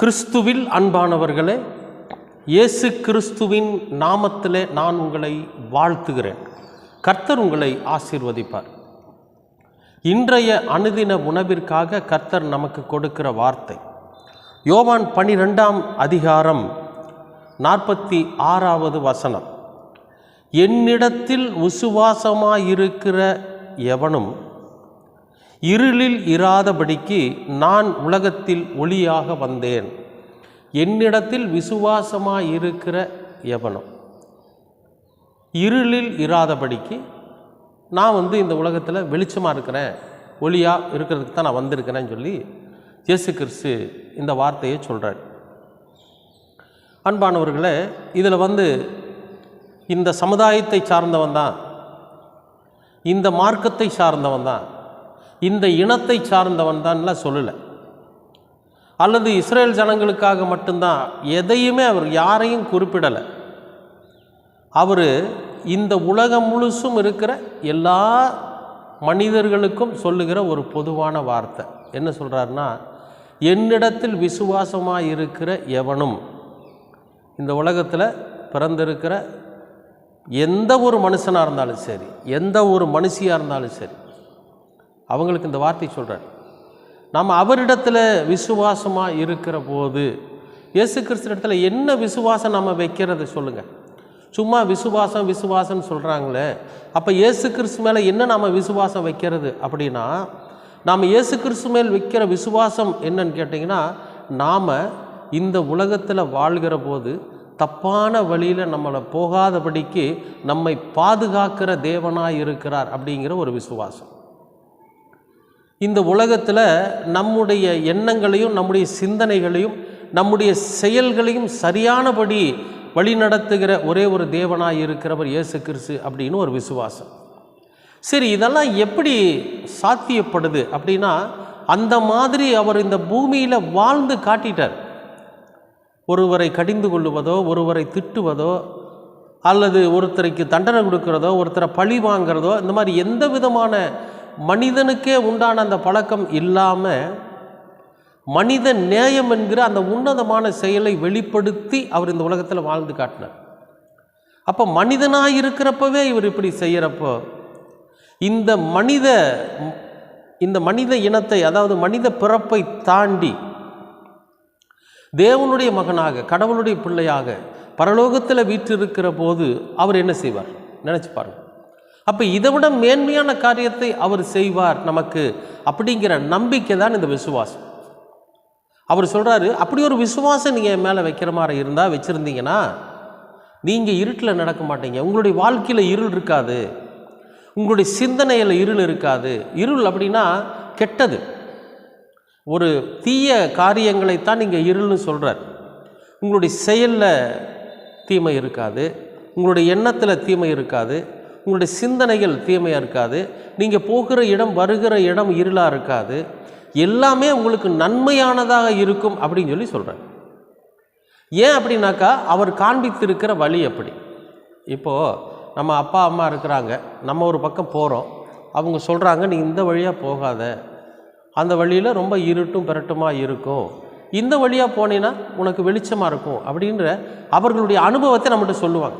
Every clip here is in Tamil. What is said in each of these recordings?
கிறிஸ்துவில் அன்பானவர்களே இயேசு கிறிஸ்துவின் நாமத்திலே நான் உங்களை வாழ்த்துகிறேன். கர்த்தர் உங்களை ஆசீர்வதிப்பார். இன்றைய அனுதின உணவிற்காக கர்த்தர் நமக்கு கொடுக்கிற வார்த்தை. யோவான் பனிரெண்டாம் அதிகாரம் நாற்பத்தி ஆறாவது வசனம். என்னிடத்தில் விசுவாசமாயிருக்கிற எவனும் இருளில் இராதபடிக்கு நான் உலகத்தில் ஒளியாக வந்தேன். என்னிடத்தில் விசுவாசமாயிருக்கிற எவனும்? இருளில் இராதபடிக்கு நான் வந்து இந்த உலகத்தில் வெளிச்சமாக இருக்கிறேன். ஒளியாக இருக்கிறதுக்கு தான் நான் வந்திருக்கிறேன்னு சொல்லி இயேசு கிறிஸ்து இந்த வார்த்தையை சொல்கிறார் அன்பானவர்களே இதில் வந்து இந்த சமுதாயத்தை சார்ந்தவன் தான். இந்த மார்க்கத்தை சார்ந்தவன் தான். இந்த இனத்தை சார்ந்தவன் தான்லாம் சொல்லலை. அல்லது இஸ்ரேல் ஜனங்களுக்காக மட்டும்தான் எதையுமே அவர் யாரையும் குறிப்பிடலை. அவர் இந்த உலகம் முழுசும் இருக்கிற எல்லா மனிதர்களுக்கும் சொல்லுகிற ஒரு பொதுவான வார்த்தை. என்ன சொல்கிறாருன்னா என்னிடத்தில் விசுவாசமாக இருக்கிற எவனும் இந்த உலகத்தில் பிறந்திருக்கிற எந்த ஒரு மனுஷனாக இருந்தாலும் சரி எந்த ஒரு மனுஷியாக இருந்தாலும் சரி அவங்களுக்கு இந்த வார்த்தை சொல்கிறார் நாம் அவரிடத்தில் விசுவாசமாக இருக்கிற போது இயேசு கிறிஸ்து இடத்துல என்ன விசுவாசம் நம்ம வைக்கிறது சொல்லுங்கள் சும்மா விசுவாசம் விசுவாசம்னு சொல்கிறாங்களே அப்போ இயேசு கிறிஸ்து மேலே என்ன நாம் விசுவாசம் வைக்கிறது அப்படின்னா நாம் இயேசு கிறிஸ்து மேல் வைக்கிற விசுவாசம் என்னன்னு கேட்டிங்கன்னா நாம் இந்த உலகத்தில் வாழ்கிற போது தப்பான வழியில் நம்மளை போகாதபடிக்கு நம்மை பாதுகாக்கிற தேவனாக இருக்கிறார் அப்படிங்கிற ஒரு விசுவாசம். இந்த உலகத்தில் நம்முடைய எண்ணங்களையும் நம்முடைய சிந்தனைகளையும் நம்முடைய செயல்களையும் சரியானபடி வழிநடத்துகிற ஒரே ஒரு தேவனாக இருக்கிறவர் இயேசு கிறிஸ்து அப்படின்னு ஒரு விசுவாசம். சரி இதெல்லாம் எப்படி சாத்தியப்படுது அப்படின்னா அந்த மாதிரி அவர் இந்த பூமியில் வாழ்ந்து காட்டிட்டார். ஒருவரை கடிந்து கொள்ளுவதோ ஒருவரை திட்டுவதோ அல்லது ஒருத்தருக்கு தண்டனை கொடுக்கிறதோ ஒருத்தரை பழி வாங்கிறதோ இந்த மாதிரி எந்த விதமான மனிதனுக்கே உண்டான அந்த பழக்கம் இல்லாமல் மனித நேயம் என்கிற அந்த உன்னதமான செயலை வெளிப்படுத்தி அவர் இந்த உலகத்தில் வாழ்ந்து காட்டினார். அப்போ மனிதனாக இருக்கிறப்பவே இவர் இப்படி செய்கிறப்போ இந்த மனித இந்த மனித இனத்தை அதாவது மனித பிறப்பை தாண்டி தேவனுடைய மகனாக கடவுளுடைய பிள்ளையாக பரலோகத்தில் வீற்றிருக்கிற போது அவர் என்ன செய்வார்? நினச்சி பாருங்கள் அப்போ இதை விட மேன்மையான காரியத்தை அவர் செய்வார் நமக்கு அப்படிங்கிற நம்பிக்கை தான் இந்த விசுவாசம். அவர் சொல்கிறாரு அப்படி ஒரு விசுவாசம் நீங்கள் என் மேலே வைக்கிற மாதிரி இருந்தால் வச்சுருந்தீங்கன்னா நீங்கள் இருட்டில் நடக்க மாட்டீங்க. உங்களுடைய வாழ்க்கையில் இருள் இருக்காது. உங்களுடைய சிந்தனையில் இருள் இருக்காது. இருள் அப்படின்னா கெட்டது. ஒரு தீய காரியங்களைத்தான் நீங்கள் இருள்னு சொல்கிறார் உங்களுடைய செயலில் தீமை இருக்காது. உங்களுடைய எண்ணத்தில் தீமை இருக்காது. உங்களுடைய சிந்தனைகள் தீமையாக இருக்காது. நீங்கள் போகிற இடம் வருகிற இடம் இருளாக இருக்காது. எல்லாமே உங்களுக்கு நன்மையானதாக இருக்கும் அப்படின்னு சொல்லி சொல்கிறேன் ஏன் அப்படின்னாக்கா அவர் காண்பித்திருக்கிற வழி அப்படி இப்போது நம்ம அப்பா அம்மா இருக்கிறாங்க. நம்ம ஒரு பக்கம் போகிறோம் அவங்க சொல்கிறாங்க நீ இந்த வழியாக போகாத. அந்த வழியில் ரொம்ப இருட்டும் பிரட்டுமாக இருக்கும். இந்த வழியாக போனீன்னா உனக்கு வெளிச்சமாக இருக்கும். அப்படின்ற அவர்களுடைய அனுபவத்தை நம்மகிட்ட சொல்லுவாங்க.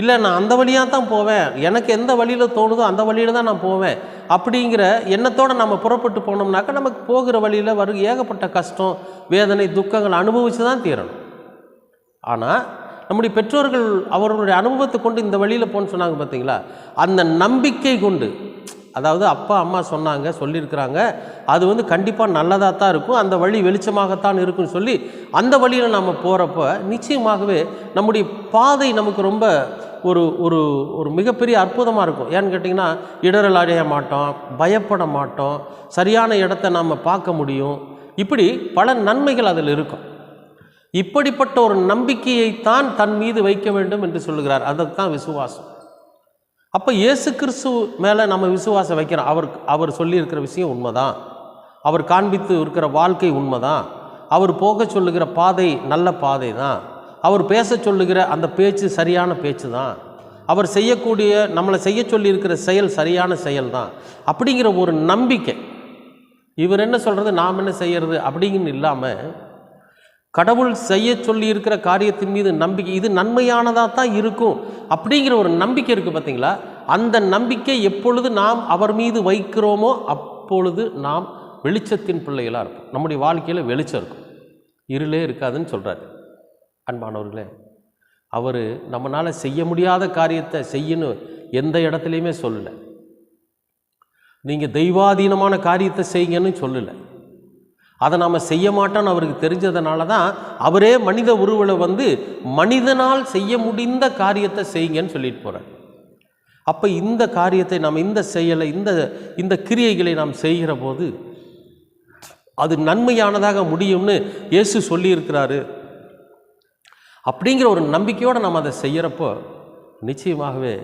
இல்லை நான் அந்த வழியாக தான் போவேன். எனக்கு எந்த வழியில் தோணுதோ அந்த வழியில் தான் நான் போவேன். அப்படிங்கிற எண்ணத்தோடு நம்ம புறப்பட்டு போனோம்னாக்கா நமக்கு போகிற வழியில் வரும் ஏகப்பட்ட கஷ்டம் வேதனை துக்கங்கள் அனுபவித்து தான் தீரணும். ஆனால் நம்முடைய பெற்றோர்கள் அவர்களுடைய அனுபவத்தை கொண்டு இந்த வழியில் போன்னு சொன்னாங்க பார்த்தீங்களா அந்த நம்பிக்கை கொண்டு. அதாவது அப்பா அம்மா சொன்னாங்க சொல்லியிருக்கிறாங்க. அது வந்து கண்டிப்பாக நல்லதாக தான் இருக்கும். அந்த வழி வெளிச்சமாகத்தான் இருக்குன்னு சொல்லி அந்த வழியில் நம்ம போகிறப்ப நிச்சயமாகவே நம்முடைய பாதை நமக்கு ரொம்ப ஒரு ஒரு ஒரு மிகப்பெரிய அற்புதமாக இருக்கும். ஏன்னு கேட்டிங்கன்னா இடரல் அடைய மாட்டோம் பயப்பட மாட்டோம். சரியான இடத்த நாம் பார்க்க முடியும். இப்படி பல நன்மைகள் அதில் இருக்கும். இப்படிப்பட்ட ஒரு நம்பிக்கையைத்தான் தன் மீது வைக்க வேண்டும் என்று சொல்லுகிறார். அதுதான் விசுவாசம். அப்போ இயேசு கிறிஸ்து மேலே நம்ம விசுவாசம் வைக்கிறோம் அவர் அவர் சொல்லியிருக்கிற விஷயம் உண்மைதான். அவர் காண்பித்து இருக்கிற வாழ்க்கை உண்மைதான். அவர் போக சொல்லுகிற பாதை நல்ல பாதை தான் அவர் பேச சொல்லுகிற அந்த பேச்சு சரியான பேச்சு தான் அவர் செய்யக்கூடிய நம்மளை செய்ய சொல்லியிருக்கிற செயல் சரியான செயல் தான் அப்படிங்கிற ஒரு நம்பிக்கை. இவர் என்ன சொல்கிறது நாம் என்ன செய்கிறது அப்படிங்கன்னு இல்லாமல் கடவுள் செய்ய சொல்லி இருக்கிற காரியத்தின் மீது நம்பிக்கை இது நன்மையானதாக தான் இருக்கும் அப்படிங்கிற ஒரு நம்பிக்கை இருக்குது பார்த்தீங்களா? அந்த நம்பிக்கை எப்பொழுது நாம் அவர் மீது வைக்கிறோமோ அப்பொழுது நாம் வெளிச்சத்தின் பிள்ளைகளாக இருக்கும் நம்முடைய வாழ்க்கையில் வெளிச்சம் இருக்கும். இருளே இருக்காதுன்னு சொல்கிறார் அன்பானவர்களே அவர் நம்மளால் செய்ய முடியாத காரியத்தை செய்யணும் எந்த இடத்துலையுமே சொல்லலை. நீங்கள் தெய்வாதீனமான காரியத்தை செய்யுங்கன்னு சொல்லலை. அதை நாம் செய்ய மாட்டோம்னு அவருக்கு தெரிஞ்சதுனால தான் அவரே மனித உருவில் வந்து மனிதனால் செய்ய முடிந்த காரியத்தை செய்யுங்கன்னு சொல்லிட்டு போகிறார் அப்போ இந்த காரியத்தை நாம் இந்த செயலை இந்த இந்த கிரியைகளை நாம் செய்கிற போது அது நன்மையானதாக முடியும்னு இயேசு சொல்லியிருக்கிறாரு. அப்படிங்கிற ஒரு நம்பிக்கையோடு நம்ம அதை செய்கிறப்போ நிச்சயமாகவே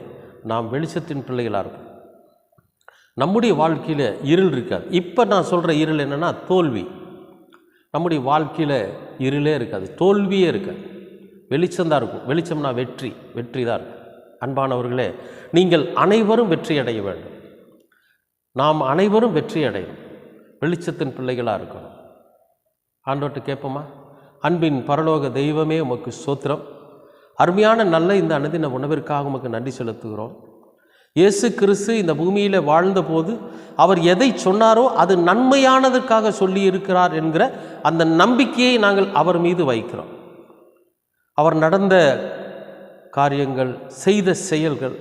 நாம் வெளிச்சத்தின் பிள்ளைகளாக இருக்கும் நம்முடைய வாழ்க்கையில் இருள் இருக்காது. இப்போ நான் சொல்கிற இருள் என்னென்னா தோல்வி. நம்முடைய வாழ்க்கையில் இருளே இருக்காது தோல்வியே இருக்காது. வெளிச்சம்தான் இருக்கும். வெளிச்சம்னா வெற்றி வெற்றி தான் இருக்கும். அன்பானவர்களே நீங்கள் அனைவரும் வெற்றி அடைய வேண்டும். நாம் அனைவரும் வெற்றி அடையும் வெளிச்சத்தின் பிள்ளைகளாக இருக்கணும். ஆண்டோட்டு கேட்போமா? அன்பின் பரலோக தெய்வமே உமக்கு சோத்திரம் அருமையான நல்ல இந்த அனுதின உணவிற்காக உமக்கு நன்றி செலுத்துகிறோம். இயேசு கிறிஸ்து இந்த பூமியில் வாழ்ந்தபோது அவர் எதை சொன்னாரோ அது நன்மையானதற்காக சொல்லி இருக்கிறார் என்கிற அந்த நம்பிக்கையை நாங்கள் அவர் மீது வைக்கிறோம். அவர் நடந்த காரியங்கள் செய்த செயல்கள்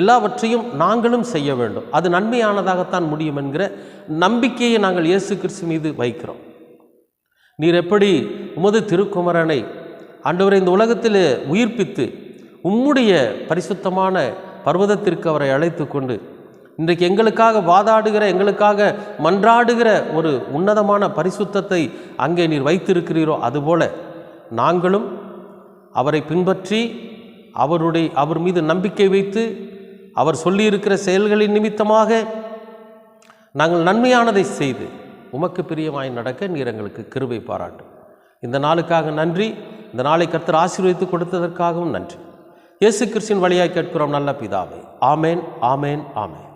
எல்லாவற்றையும் நாங்களும் செய்ய வேண்டும். அது நன்மையானதாகத்தான் முடியும் என்கிற நம்பிக்கையை நாங்கள் இயேசு கிறிஸ்து மீது வைக்கிறோம். நீர் எப்படி உமது திருக்குமரனை ஆண்டவரை இந்த உலகத்தில் உயிர்ப்பித்து உம்முடைய பரிசுத்தமான பர்வதத்திற்கு அவரை அழைத்து கொண்டு இன்றைக்கு எங்களுக்காக வாதாடுகிற எங்களுக்காக மன்றாடுகிற ஒரு உன்னதமான பரிசுத்தத்தை அங்கே நீர் வைத்திருக்கிறீரோ அதுபோல நாங்களும் அவரை பின்பற்றி அவருடைய அவர் மீது நம்பிக்கை வைத்து அவர் சொல்லியிருக்கிற செயல்களின் நிமித்தமாக நாங்கள் நன்மையானதை செய்து உமக்கு பிரியமாய் நடக்க நீர் எங்களுக்கு கிருபை பாராட்டும் இந்த நாளுக்காக நன்றி. இந்த நாளை கர்த்தர் ஆசீர்வதித்து கொடுத்ததற்காகவும் நன்றி. இயேசு கிறிஸ்தின் வழியாக கேட்கிறோம் நல்ல பிதாவை. ஆமேன் ஆமேன் ஆமேன்.